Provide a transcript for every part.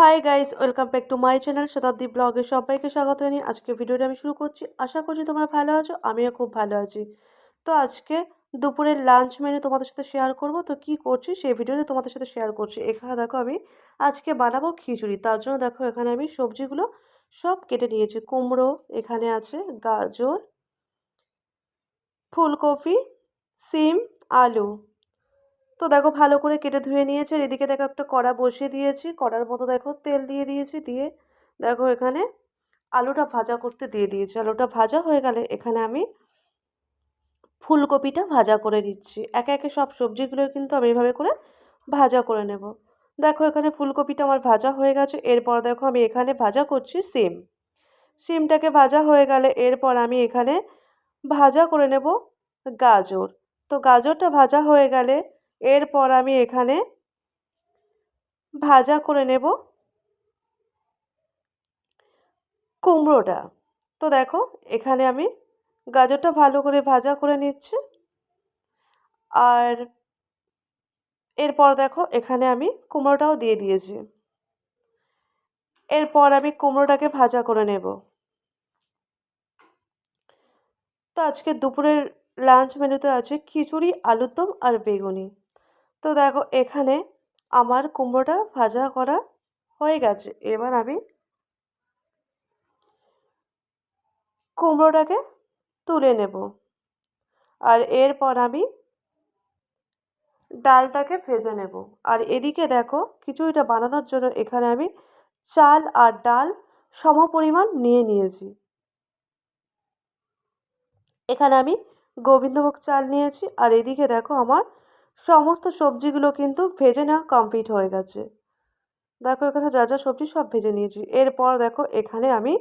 Hi guys welcome back to my channel Shatabdi ব্লগে সবাইকে স্বাগত জানিয়ে আজকে ভিডিওটা আমি শুরু করছি। আশা করছি তোমরা ভালো আছো, আমিও খুব ভালো আছি। তো আজকে দুপুরের লাঞ্চ মেনু তোমাদের সাথে শেয়ার করব। তো কি করছি সেই ভিডিওতে তোমাদের সাথে শেয়ার করছি। এখানে দেখো আমি আজকে বানাবো খিচুড়ি। তার জন্য দেখো এখানে আমি সবজিগুলো সব কেটে নিয়েছি। কুমড়ো এখানে আছে, গাজর, ফুলকপি, সিম, আলু। তো দেখো ভালো করে কেটে ধুয়ে নিয়েছে আর এদিকে দেখো একটা কড়া বসিয়ে দিয়েছি। কড়ার মতো দেখো তেল দিয়ে দিয়েছি, দিয়ে দেখো এখানে আলুটা ভাজা করতে দিয়ে দিয়েছি। আলুটা ভাজা হয়ে গেলে এখানে আমি ফুলকপিটা ভাজা করে দিচ্ছি একে একে সব সবজিগুলো কিন্তু আমি এভাবে করে ভাজা করে নেব। দেখো এখানে ফুলকপিটা আমার ভাজা হয়ে গেছে। এরপর দেখো আমি এখানে ভাজা করছি সিম। সিমটাকে ভাজা হয়ে গেলে এরপর আমি এখানে ভাজা করে নেব গাজর। তো গাজরটা ভাজা হয়ে গেলে এরপর আমি এখানে ভাজা করে নেব কুমড়োটা। তো দেখো, এখানে আমি গাজরটা ভালো করে ভাজা করে নিচ্ছি। আর এরপর দেখো, এখানে আমি কুমড়োটাও দিয়ে দিয়েছি। এরপর আমি কুমড়োটাকে ভাজা করে নেব। তো আজকে দুপুরের লাঞ্চ মেনুতে আছে খিচুড়ি আলুর দম আর বেগুনি। তো দেখো এখানে আমার কুমড়োটা ভাজা করা হয়ে গেছে। এবার আমি কুমড়োটাকে তুলে নেব। আর এরপর আমি ডালটাকে ভেজে নেব। আর এদিকে দেখো খিচুড়িটা বানানোর জন্য এখানে আমি চাল আর ডাল সম পরিমাণ নিয়ে নিয়েছি। এখানে আমি গোবিন্দভোগ চাল নিয়েছি। আর এদিকে দেখো আমার সমস্ত সবজিগুলো কিন্তু ভেজে নেওয়া কমপ্লিট হয়ে গেছে। দেখো, এখানে যা যা সবজি সব ভেজে নিয়েছি। এরপর দেখো, এখানে আমি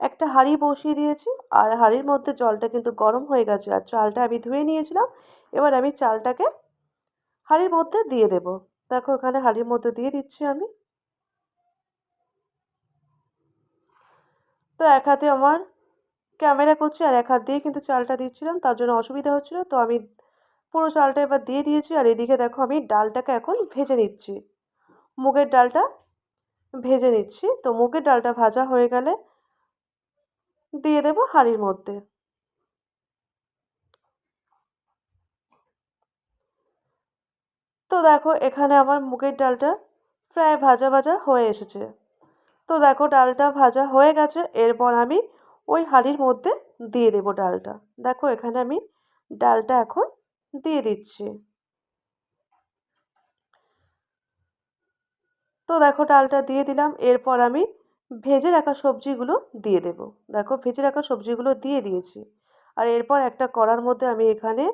একটা হাঁড়ি বসিয়ে দিয়েছি আর হাঁড়ির মধ্যে জলটা কিন্তু গরম হয়ে গেছে আর চালটা আমি ধুয়ে নিয়েছিলাম। এবার আমি চালটাকে হাঁড়ির মধ্যে দিয়ে দেব। দেখো, এখানে হাঁড়ির মধ্যে দিয়ে দিচ্ছি আমি। তো এক হাতে আমার ক্যামেরা করছি আর এক হাত দিয়ে কিন্তু চালটা দিচ্ছিলাম, তার জন্য অসুবিধা হচ্ছিল। তো আমি পুরো চালটা এবার দিয়ে দিয়েছি আর এদিকে দেখো আমি ডালটাকে এখন ভেজে নিচ্ছি। মুগের ডালটা ভেজে নিচ্ছি। তো মুগের ডালটা ভাজা হয়ে গেলে দিয়ে দেবো হাঁড়ির মধ্যে। তো দেখো এখানে আমার মুগের ডালটা প্রায় ভাজা ভাজা হয়ে এসেছে। তো দেখো ডালটা ভাজা হয়ে গেছে। এরপর আমি ওই হাঁড়ির মধ্যে দিয়ে দেবো ডালটা। দেখো এখানে আমি ডালটা এখন দিয়ে দিচ্ছি। তো দেখো ডালটা দিয়ে দিলাম, এরপর আমি ভেজে রাখা সবজিগুলো দিয়ে দেব। দেখো ভেজে রাখা সবজিগুলো দিয়ে দিয়েছি। আর এরপর একটা কড়ার মধ্যে আমি এখানে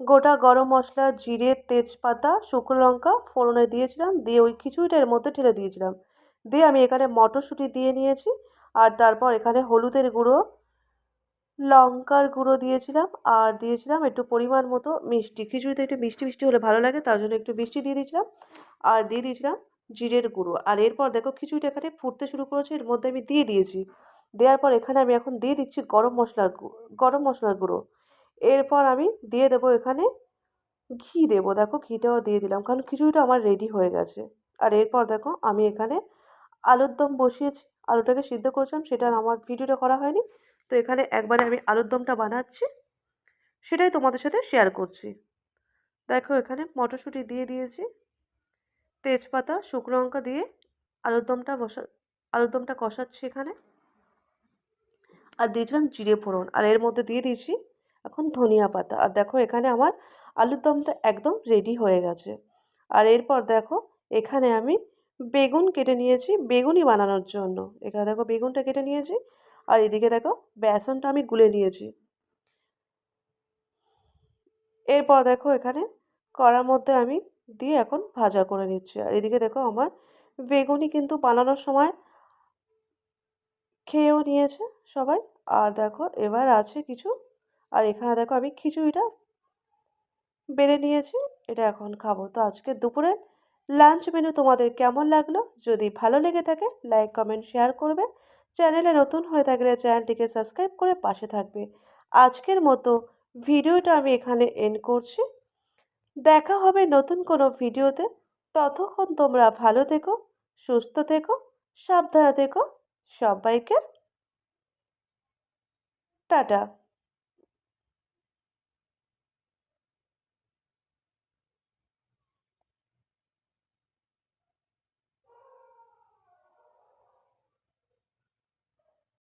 গোটা গরম মশলা, জিরে, তেজপাতা, শুকনো লঙ্কা ফোড়নে দিয়েছিলাম, দিয়ে ওই খিচুড়িটার মধ্যে ঠেলে দিয়েছিলাম। দিয়ে আমি এখানে মটরশুঁটি দিয়ে নিয়েছি, আর তারপর এখানে হলুদের গুঁড়ো লঙ্কার গুঁড়ো দিয়েছিলাম আর দিয়েছিলাম একটু পরিমাণ মতো মিষ্টি। খিচুড়িতে একটু মিষ্টি মিষ্টি হলে ভালো লাগে, তার জন্য একটু মিষ্টি দিয়ে দিয়েছিলাম আর দিয়ে দিয়েছিলাম জিরের গুঁড়ো। আর এরপর দেখো খিচুড়িটা এখানে ফুটতে শুরু করেছে, এর মধ্যে আমি দিয়ে দিয়েছি। দেওয়ার পর এখানে আমি এখন দিয়ে দিচ্ছি গরম মশলার গরম মশলার গুঁড়ো। এরপর আমি দিয়ে দেবো এখানে ঘি দেবো। দেখো ঘিটাও দিয়ে দিলাম, কারণ খিচুড়িটা আমার রেডি হয়ে গেছে। আর এরপর দেখো আমি এখানে আলুর দম বসিয়েছি, আলুটাকে সিদ্ধ করেছিলাম, সেটা আমার ভিডিওটা করা হয়নি। তো এখানে একবারে আমি আলুর দমটা বানাচ্ছি। সেটাই তোমাদের সাথে শেয়ার করছি। দেখো এখানে মটরশুঁটি দিয়ে দিয়েছি। তেজপাতা, শুকনো লঙ্কা দিয়ে আলুর দমটা বসা, আলুর দমটা কষাচ্ছি এখানে। আর দিয়েছিলাম জিরে ফোড়ন। আর এর মধ্যে দিয়ে দিয়েছি এখন ধনিয়া পাতা। আর দেখো এখানে আমার আলুর দমটা একদম রেডি হয়ে গেছে। আর এরপর দেখো এখানে আমি বেগুন কেটে নিয়েছি। বেগুনই বানানোর জন্য। এখানে দেখো বেগুনটা কেটে নিয়েছি। আর এদিকে দেখো, বেসনটা আমি গুলে নিয়েছি। এরপর দেখো এখানে কড়ার মধ্যে আমি দিয়ে এখন ভাজা করে নিচ্ছি। আর এদিকে দেখো আমার বেগুনি কিন্তু বানানোর সময় খেয়েও নিয়েছে সবাই। আর দেখো এবার আছে কিছু। আর এখানে দেখো আমি খিচুড়িটা বেড়ে নিয়েছি, এটা এখন খাব। তো আজকে দুপুরের লাঞ্চ মেনু তোমাদের কেমন লাগল? যদি ভালো লেগে থাকে, লাইক, কমেন্ট, শেয়ার করবে। চ্যানেলে নতুন হয়ে থাকলে চ্যানেলটিকে সাবস্ক্রাইব করে পাশে থাকবে। আজকের মতো ভিডিওটা আমি এখানে এন্ড করছি। দেখা হবে নতুন কোনো ভিডিওতে। ততক্ষণ তোমরা ভালো থেকো, সুস্থ থেকো, সাবধানে থেকো। সবাইকে টাটা।